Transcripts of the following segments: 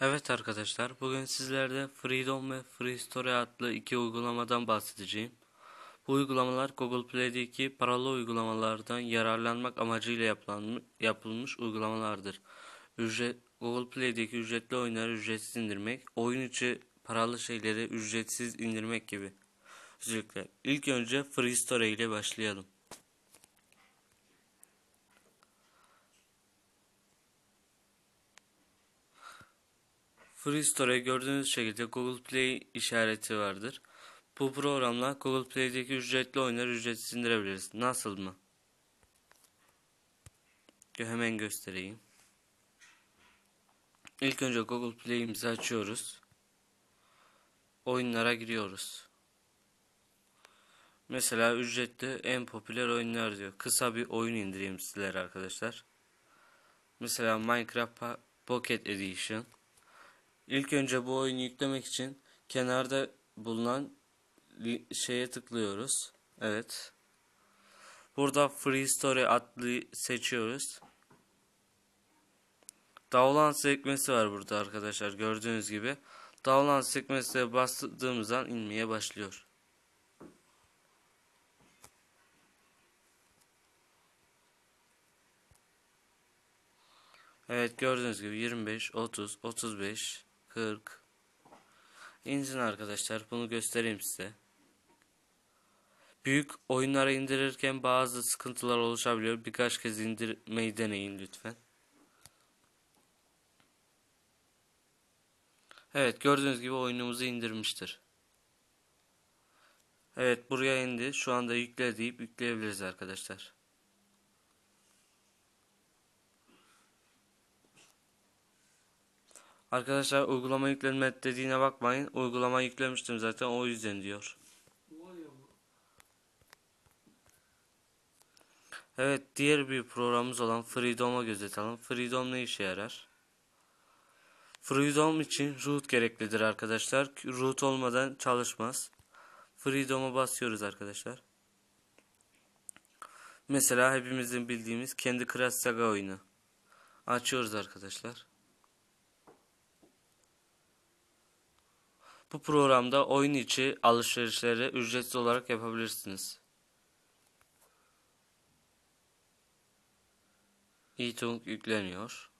Evet arkadaşlar, bugün sizlerle Freedom ve Free Story adlı iki uygulamadan bahsedeceğim. Bu uygulamalar Google Play'deki paralı uygulamalardan yararlanmak amacıyla yapılmış uygulamalardır. Ücret, Google Play'deki ücretli oyunları ücretsiz indirmek, oyun içi paralı şeyleri ücretsiz indirmek gibi. Özellikle ilk önce Free Story ile başlayalım. Free Store'e gördüğünüz şekilde Google Play işareti vardır. Bu programla Google Play'deki ücretli oyunları ücretsiz indirebiliriz. Nasıl mı? Hemen göstereyim. İlk önce Google Play'imizi açıyoruz. Oyunlara giriyoruz. Mesela ücretli en popüler oyunlar diyor. Kısa bir oyun indireyim sizlere arkadaşlar. Mesela Minecraft Pocket Edition. İlk önce bu oyunu yüklemek için kenarda bulunan şeye tıklıyoruz. Evet. Burada Free Story adlı seçiyoruz. Download sekmesi var burada arkadaşlar gördüğünüz gibi. Download sekmesine bastığımızdan inmeye başlıyor. Evet gördüğünüz gibi 25, 30, 35, 40 İnsin arkadaşlar bunu göstereyim size. Büyük oyunlara indirirken bazı sıkıntılar oluşabiliyor. Birkaç kez indirmeyi deneyin lütfen. Evet gördüğünüz gibi oyunumuzu indirmiştir. Evet buraya indi. Şu anda yükle deyip yükleyebiliriz arkadaşlar. Arkadaşlar uygulama yüklenme dediğine bakmayın. Uygulama yüklemiştim zaten o yüzden diyor. Evet diğer bir programımız olan Freedom'a göz atalım. Freedom ne işe yarar? Freedom için root gereklidir arkadaşlar. Root olmadan çalışmaz. Freedom'a basıyoruz arkadaşlar. Mesela hepimizin bildiğimiz kendi Crush Saga oyunu. Açıyoruz arkadaşlar. Bu programda oyun içi alışverişleri ücretsiz olarak yapabilirsiniz. iTunes yükleniyor.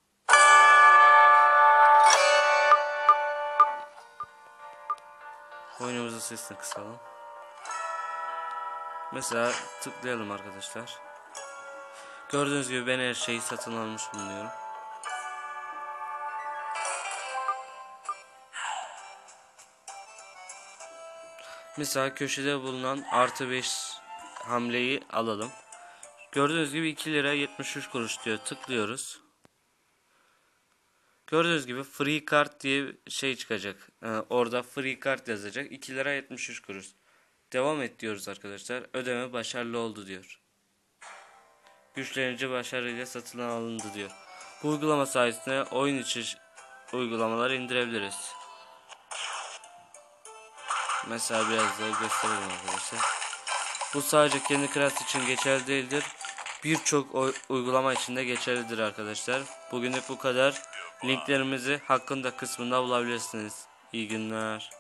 Oyunumuzun sesini kısalım. Mesela tıklayalım arkadaşlar. Gördüğünüz gibi ben her şeyi satın almış bulunuyorum. Mesela köşede bulunan artı 5 hamleyi alalım. Gördüğünüz gibi 2 lira 73 kuruş diyor. Tıklıyoruz. Gördüğünüz gibi free card diye şey çıkacak. Ee, orada free card yazacak. 2 lira 73 kuruş. Devam et diyoruz arkadaşlar. Ödeme başarılı oldu diyor. Güçlenici başarıyla satın alındı diyor. Bu uygulama sayesinde oyun içi uygulamaları indirebiliriz. Mesela biraz daha gösterelim arkadaşlar. Bu sadece kendi klas için geçerli değildir. Birçok uygulama için de geçerlidir arkadaşlar. Bugünlük bu kadar. Linklerimizi hakkında kısmında bulabilirsiniz. İyi günler.